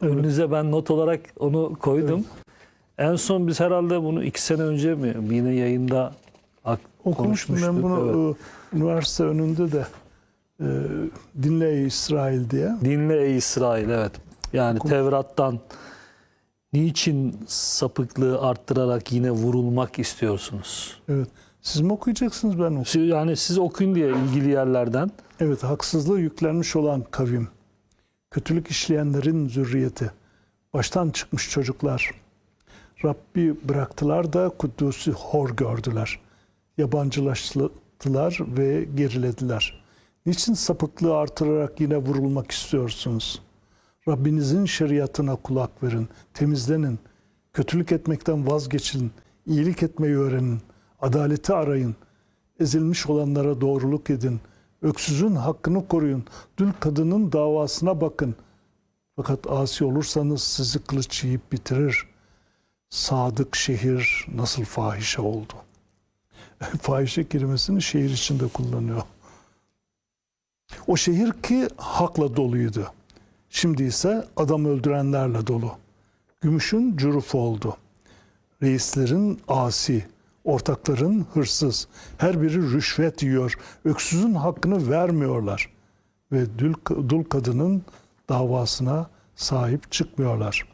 Önünüze ben not olarak onu koydum. En son biz herhalde bunu iki sene önce mi yine yayında Okumuştum ben bunu Evet. e, üniversite önünde de e, Dinle Ey İsrail diye. Dinle ey İsrail evet. Yani Okum- Tevrat'tan niçin sapıklığı arttırarak yine vurulmak istiyorsunuz? Evet. Siz mi okuyacaksınız ben okuyayım? Yani siz okuyun diye ilgili yerlerden. Evet, haksızlığı yüklenmiş olan kavim, kötülük işleyenlerin zürriyeti, baştan çıkmış çocuklar. Rabbi bıraktılar da Kudüs'ü hor gördüler. Yabancılaştılar ve gerilediler. Niçin sapıklığı artırarak yine vurulmak istiyorsunuz? Rabbinizin şeriatına kulak verin, temizlenin, kötülük etmekten vazgeçin, iyilik etmeyi öğrenin, adaleti arayın, ezilmiş olanlara doğruluk edin, öksüzün hakkını koruyun, dül kadının davasına bakın. Fakat asi olursanız sizi kılıç yiyip bitirir. Sadık şehir nasıl fahişe oldu? fahişe kelimesini şehir içinde kullanıyor. O şehir ki hakla doluydu. Şimdi ise adam öldürenlerle dolu. Gümüşün cüruf oldu. Reislerin asi, ortakların hırsız. Her biri rüşvet yiyor. Öksüzün hakkını vermiyorlar. Ve dul, dul kadının davasına sahip çıkmıyorlar.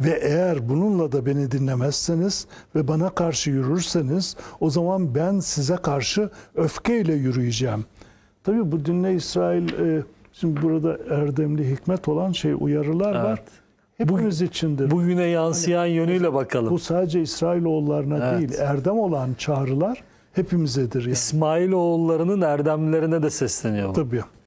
Ve eğer bununla da beni dinlemezseniz ve bana karşı yürürseniz o zaman ben size karşı öfkeyle yürüyeceğim. Tabii bu dinle İsrail e, şimdi burada erdemli hikmet olan şey uyarılar var. Hepimiz içindir. Bu, Bugüne yansıyan yönüyle bakalım. sadece İsrailoğullarına Evet. değil erdem olan çağrılar hepimizedir yani. İsmailoğullarının erdemlerine de sesleniyor. bu. Tabii.